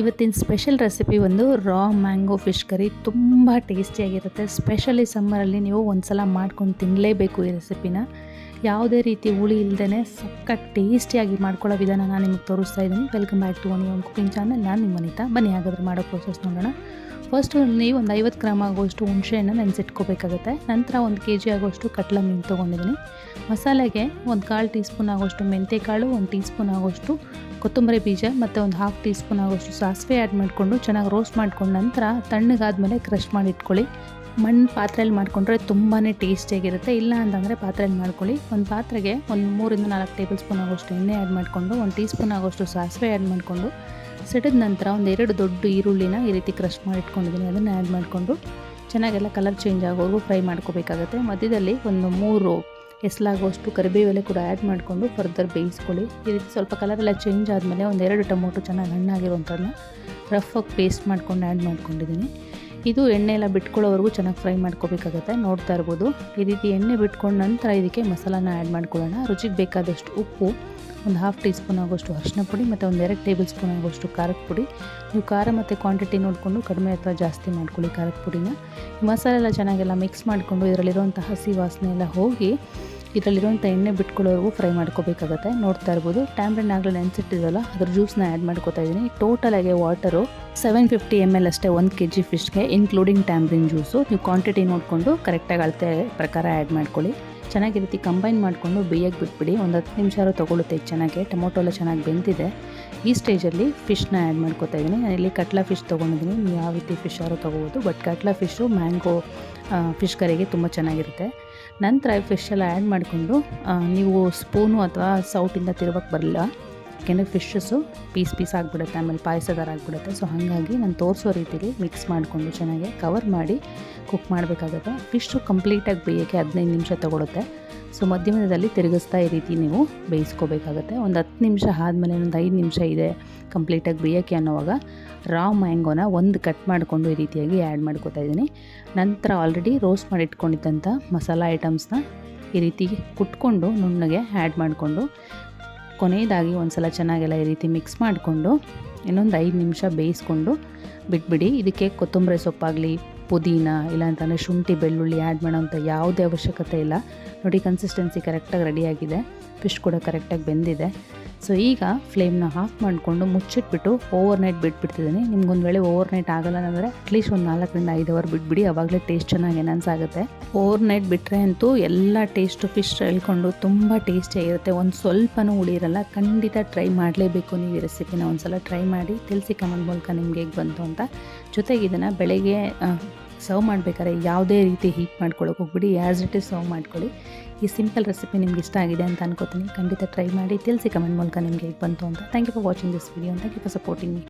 ಇವತ್ತಿನ special recipe ಒಂದು ರಾ mango fish curry ತುಂಬ ಟೇಸ್ಟಿಯಾಗಿರುತ್ತೆ. ಸ್ಪೆಷಲಿ ಸಮ್ಮರಲ್ಲಿ ನೀವು ಒಂದ್ಸಲ ಮಾಡ್ಕೊಂಡು ತಿನ್ನಲೇಬೇಕು ಈ ರೆಸಿಪಿನ. ಯಾವುದೇ ರೀತಿ ಹುಳಿ ಇಲ್ಲದೇ ಸಖತ್ ಟೇಸ್ಟಿಯಾಗಿ ಮಾಡ್ಕೊಳ್ಳೋ ವಿಧಾನ ನಾನು ನಿಮಗೆ ತೋರಿಸ್ತಾ ಇದ್ದೀನಿ. Welcome back to one cooking channel ನಾನು ನಿಮ್ಮ ಅನಿತಾ. ಬನ್ನಿ, ಹಾಗಾದ್ರೆ ಮಾಡೋ ಪ್ರೋಸೆಸ್ ನೋಡೋಣ. ಫಸ್ಟು ನೀವು ಒಂದು ಐವತ್ತು ಗ್ರಾಮ್ ಆಗುವಷ್ಟು ಹುಣಸೆಹಣ್ಣು ನೆನೆಸಿಟ್ಕೋಬೇಕಾಗುತ್ತೆ. ನಂತರ ಒಂದು ಕೆ ಜಿ ಆಗುವಷ್ಟು ಕಟ್ಲ ಮೀನು ತೊಗೊಂಡಿದ್ದೀನಿ. ಮಸಾಲೆಗೆ ಒಂದು ಕಾಲು ಟೀ ಸ್ಪೂನ್ ಆಗುವಷ್ಟು ಮೆಂತ್ಯಕಾಳು ಒಂದು ಟೀ ಸ್ಪೂನ್ ಆಗುವಷ್ಟು ಕೊತ್ತಂಬರಿ ಬೀಜ ಮತ್ತು ಒಂದು ಹಾಫ್ ಟೀ ಸ್ಪೂನ್ ಆಗೋಷ್ಟು ಸಾಸಿವೆ ಆ್ಯಡ್ ಮಾಡಿಕೊಂಡು ಚೆನ್ನಾಗಿ ರೋಸ್ಟ್ ಮಾಡ್ಕೊಂಡ ನಂತರ ತಣ್ಣಗಾದ್ಮೇಲೆ ಕ್ರಷ್ ಮಾಡಿ ಇಟ್ಕೊಳ್ಳಿ. ಮಣ್ಣು ಪಾತ್ರೆಯಲ್ಲಿ ಮಾಡಿಕೊಂಡ್ರೆ ತುಂಬಾ ಟೇಸ್ಟಿಯಾಗಿರುತ್ತೆ ಇಲ್ಲ ಅಂತಂದರೆ ಪಾತ್ರೆಯಲ್ಲಿ ಮಾಡ್ಕೊಳ್ಳಿ. ಒಂದು ಪಾತ್ರೆಗೆ ಒಂದು ಮೂರಿಂದ ನಾಲ್ಕು ಟೇಬಲ್ ಸ್ಪೂನ್ ಆಗೋಷ್ಟು ಎಣ್ಣೆ ಆ್ಯಡ್ ಮಾಡಿಕೊಂಡು, ಒಂದು ಟೀ ಸ್ಪೂನ್ ಆಗೋಷ್ಟು ಸಾಸಿವೆ ಆ್ಯಡ್ ಮಾಡಿಕೊಂಡು, ಸಿಡಿದ ನಂತರ ಒಂದು ಎರಡು ದೊಡ್ಡ ಈರುಳ್ಳಿನ ಈ ರೀತಿ ಕ್ರಷ್ ಮಾಡಿ ಇಟ್ಕೊಂಡಿದ್ದೀನಿ. ಅದನ್ನು ಆ್ಯಡ್ ಮಾಡಿಕೊಂಡು ಚೆನ್ನಾಗೆಲ್ಲ ಕಲರ್ ಚೇಂಜ್ ಆಗೋವರೆಗೂ ಫ್ರೈ ಮಾಡ್ಕೋಬೇಕಾಗುತ್ತೆ. ಮಧ್ಯದಲ್ಲಿ ಒಂದು ಮೂರು ಎಸ್ಲಾಗುವಷ್ಟು ಕರಿಬೇವೆಲೆ ಕೂಡ ಆ್ಯಡ್ ಮಾಡಿಕೊಂಡು ಫರ್ದರ್ ಬೇಯಿಸ್ಕೊಳ್ಳಿ. ಈ ರೀತಿ ಸ್ವಲ್ಪ ಕಲರೆಲ್ಲ ಚೇಂಜ್ ಆದಮೇಲೆ ಒಂದೆರಡು ಟೊಮೊಟೊ ಚೆನ್ನಾಗಿ ಹಣ್ಣಾಗಿರುವಂಥದ್ದನ್ನ ರಫಾಗಿ ಪೇಸ್ಟ್ ಮಾಡ್ಕೊಂಡು ಆ್ಯಡ್ ಮಾಡ್ಕೊಂಡಿದ್ದೀನಿ. ಇದು ಎಣ್ಣೆ ಎಲ್ಲ ಬಿಟ್ಕೊಳ್ಳೋವರೆಗೂ ಚೆನ್ನಾಗಿ ಫ್ರೈ ಮಾಡ್ಕೋಬೇಕಾಗತ್ತೆ, ನೋಡ್ತಾ ಇರ್ಬೋದು. ಈ ರೀತಿ ಎಣ್ಣೆ ಬಿಟ್ಕೊಂಡು ನಂತರ ಇದಕ್ಕೆ ಮಸಾಲಾನ ಆ್ಯಡ್ ಮಾಡ್ಕೊಳ್ಳೋಣ. ರುಚಿಗೆ ಬೇಕಾದಷ್ಟು ಉಪ್ಪು, ಒಂದು ಹಾಫ್ ಟೀ ಸ್ಪೂನ್ ಆಗೋಷ್ಟು ಅರಿಶಿನ ಪುಡಿ ಮತ್ತು ಒಂದು ಎರಡು ಟೇಬಲ್ ಸ್ಪೂನ್ ಆಗೋಷ್ಟು ಖಾರದ ಪುಡಿ. ನೀವು ಖಾರ ಮತ್ತು ಕ್ವಾಂಟಿಟಿ ನೋಡಿಕೊಂಡು ಕಡಿಮೆ ಅಥವಾ ಜಾಸ್ತಿ ಮಾಡ್ಕೊಳ್ಳಿ ಖಾರದ ಪುಡಿನ. ಮಸಾಲೆ ಎಲ್ಲ ಚೆನ್ನಾಗೆಲ್ಲ ಮಿಕ್ಸ್ ಮಾಡಿಕೊಂಡು ಇದರಲ್ಲಿರುವಂಥ ಹಸಿ ವಾಸನೆ ಎಲ್ಲ ಹೋಗಿ ಇದರಲ್ಲಿರುವಂಥ ಎಣ್ಣೆ ಬಿಟ್ಕೊಳ್ಳೋವರೆಗೂ ಫ್ರೈ ಮಾಡ್ಕೋಬೇಕಾಗುತ್ತೆ. ನೋಡ್ತಾ ಇರ್ಬೋದು. ಟ್ಯಾಮ್ರಿನ್ ಆಗಲೇ ನೆನೆಸಿಟ್ಟಿದ್ವಲ್ಲ ಅದ್ರ ಜ್ಯೂಸ್ನ ಆ್ಯಡ್ ಮಾಡ್ಕೋತಾ ಇದ್ದೀನಿ. ಟೋಟಲಾಗಿ water seven fifty M L ಅಷ್ಟೇ ಒಂದು ಕೆ ಜಿ ಫಿಶ್ಗೆ ಇನ್ಕ್ಲೂಡಿಂಗ್ ಟ್ಯಾಂಬ್ರಿನ್ ಜ್ಯೂಸು ನೀವು ಕ್ವಾಂಟಿಟಿ ನೋಡಿಕೊಂಡು ಕರೆಕ್ಟಾಗಿ ಅಳತೆ ಪ್ರಕಾರ ಆ್ಯಡ್ ಮಾಡ್ಕೊಳ್ಳಿ. ಚೆನ್ನಾಗಿ ರೀತಿ ಕಂಬೈನ್ ಮಾಡಿಕೊಂಡು ಬೇಯಕ್ಕೆ ಬಿಟ್ಬಿಡಿ. ಒಂದು ಹತ್ತು ನಿಮಿಷ ತೊಗೊಳುತ್ತೆ ಚೆನ್ನಾಗಿ. ಟೊಮೊಟೊ ಎಲ್ಲ ಚೆನ್ನಾಗಿ ಬೆಂದಿದೆ. ಈ ಸ್ಟೇಜಲ್ಲಿ ಫಿಶ್ನ ಆ್ಯಡ್ ಮಾಡ್ಕೋತಾ ಇದ್ದೀನಿ. ಇಲ್ಲಿ ಕಟ್ಲಾ ಫಿಶ್ ತೊಗೊಂಡಿದ್ದೀನಿ. ನೀವು ಯಾವ ರೀತಿ ಫಿಶ್ ಆದರೂ ತೊಗೋಬೋದು. But catla fish mango fish ಕರಿಗೆ ತುಂಬ ಚೆನ್ನಾಗಿರುತ್ತೆ. ನಂತರ ಫಿಶ್ ಎಲ್ಲ ಆ್ಯಡ್ ಮಾಡಿಕೊಂಡು ನೀವು ಸ್ಪೂನು ಅಥವಾ ಸೌಟಿಂದ ತಿರುವಕ್ಕೆ ಬರಲ್ಲ. ಯಾಕೆಂದರೆ ಫಿಶಸ್ಸು ಪೀಸ್ ಪೀಸ್ ಆಗಿಬಿಡುತ್ತೆ, ಆಮೇಲೆ ಪಾಯಸ ಥರ ಆಗಿಬಿಡುತ್ತೆ. ಸೊ ಹಾಗಾಗಿ ನಾನು ತೋರಿಸೋ ರೀತಿಲಿ ಮಿಕ್ಸ್ ಮಾಡಿಕೊಂಡು ಚೆನ್ನಾಗಿ ಕವರ್ ಮಾಡಿ ಕುಕ್ ಮಾಡಬೇಕಾಗುತ್ತೆ. ಫಿಶ್ಶು ಕಂಪ್ಲೀಟಾಗಿ ಬೇಯೋಕ್ಕೆ ಹದಿನೈದು ನಿಮಿಷ ತೊಗೊಳುತ್ತೆ. ಸೊ ಮಧ್ಯಮದಲ್ಲಿ ತಿರುಗಿಸ್ತಾ ಈ ರೀತಿ ನೀವು ಬೇಯಿಸ್ಕೋಬೇಕಾಗುತ್ತೆ. ಒಂದು ಹತ್ತು ನಿಮಿಷ ಆದಮೇಲೆ ಒಂದು ಐದು ನಿಮಿಷ ಇದೆ ಕಂಪ್ಲೀಟಾಗಿ ಬೇಯೋಕ್ಕೆ ಅನ್ನೋವಾಗ ರಾ ಮ್ಯಾಂಗೋನ ಒಂದು ಕಟ್ ಮಾಡಿಕೊಂಡು ಈ ರೀತಿಯಾಗಿ ಆ್ಯಡ್ ಮಾಡ್ಕೋತಾ ಇದ್ದೀನಿ. ನಂತರ ಆಲ್ರೆಡಿ ರೋಸ್ಟ್ ಮಾಡಿ ಇಟ್ಕೊಂಡಿದ್ದಂಥ ಮಸಾಲ ಐಟಮ್ಸ್ನ ಈ ರೀತಿ ಕುಟ್ಕೊಂಡು ನುಣ್ಣಗೆ ಆ್ಯಡ್ ಮಾಡಿಕೊಂಡು ಕೊನೆಯದಾಗಿ ಒಂದು ಸಲ ಚೆನ್ನಾಗೆಲ್ಲ ಈ ರೀತಿ ಮಿಕ್ಸ್ ಮಾಡಿಕೊಂಡು ಇನ್ನೊಂದು ಐದು ನಿಮಿಷ ಬೇಯಿಸ್ಕೊಂಡು ಬಿಟ್ಬಿಡಿ. ಇದಕ್ಕೆ ಕೊತ್ತಂಬರಿ ಸೊಪ್ಪಾಗಲಿ ಪುದೀನ ಇಲ್ಲಾಂತಂದರೆ ಶುಂಠಿ, ಬೆಳ್ಳುಳ್ಳಿ ಆ್ಯಡ್ ಮಾಡೋವಂಥ ಯಾವುದೇ ಅವಶ್ಯಕತೆ ಇಲ್ಲ. ನೋಡಿ ಕನ್ಸಿಸ್ಟೆನ್ಸಿ ಕರೆಕ್ಟಾಗಿ ರೆಡಿಯಾಗಿದೆ ಫಿಶ್ ಕೂಡ ಕರೆಕ್ಟಾಗಿ ಬೆಂದಿದೆ. ಸೊ ಈಗ ಫ್ಲೇಮ್ನ ಆಫ್ ಮಾಡಿಕೊಂಡು ಮುಚ್ಚಿಟ್ಬಿಟ್ಟು ಓವರ್ ನೈಟ್ ಬಿಟ್ಬಿಡ್ತಿದ್ದೀನಿ. ನಿಮ್ಗೊಂದು ವೇಳೆ ಓವರ್ ನೈಟ್ ಆಗಲ್ಲ ಅಂದರೆ ಅಟ್ಲೀಸ್ಟ್ ಒಂದು ನಾಲ್ಕರಿಂದ ಐದು ಅವರ್ ಬಿಟ್ಬಿಡಿ. ಅವಾಗಲೇ ಟೇಸ್ಟ್ ಚೆನ್ನಾಗಿ ಎನನ್ಸ್ ಆಗುತ್ತೆ ಓವರ್ ನೈಟ್ ಬಿಟ್ಟರೆ ಅಂತೂ ಎಲ್ಲ ಟೇಸ್ಟು ಫಿಶ್ ಹೇಳ್ಕೊಂಡು ತುಂಬ ಟೇಸ್ಟಿಯಾಗಿರುತ್ತೆ ಒಂದು ಸ್ವಲ್ಪನೂ ಉಳಿರಲ್ಲ ಖಂಡಿತ ಟ್ರೈ ಮಾಡಲೇಬೇಕು ನೀವು ಈ ರೆಸಿಪಿನ ಒಂದು ಸಲ ಟ್ರೈ ಮಾಡಿ, ತಿಳಿಸಿ ಕಮೆಂಟ್ ಮೂಲಕ ನಿಮಗೆ ಹೇಗೆ ಬಂತು ಅಂತ. ಜೊತೆಗೆ ಇದನ್ನು ಬೆಳಗ್ಗೆ ಸರ್ವ್ ಮಾಡಬೇಕಾದ್ರೆ ಯಾವುದೇ ರೀತಿ ಹೀಟ್ ಮಾಡ್ಕೊಳ್ಳೋಕೆ ಹೋಗ್ಬಿಡಿ. ಆ್ಯಸ್ ಇಟ್ ಇಸ್ ಸರ್ವ್ ಮಾಡ್ಕೊಳ್ಳಿ. ಈ ಸಿಂಪಲ್ ರೆಸಿಪಿ ನಿಮ್ಗೆ ಇಷ್ಟ ಆಗಿದೆ ಅಂತ ಅನ್ಕೋತೀನಿ. ಖಂಡಿತ ಟ್ರೈ ಮಾಡಿ. ತಿಳಿಸಿ ಕಮೆಂಟ್ ಮೂಲಕ ನಿಮಗೆ ಹೇಗೆ ಬಂತು ಅಂತ. Thank you for watching this video thank you for supporting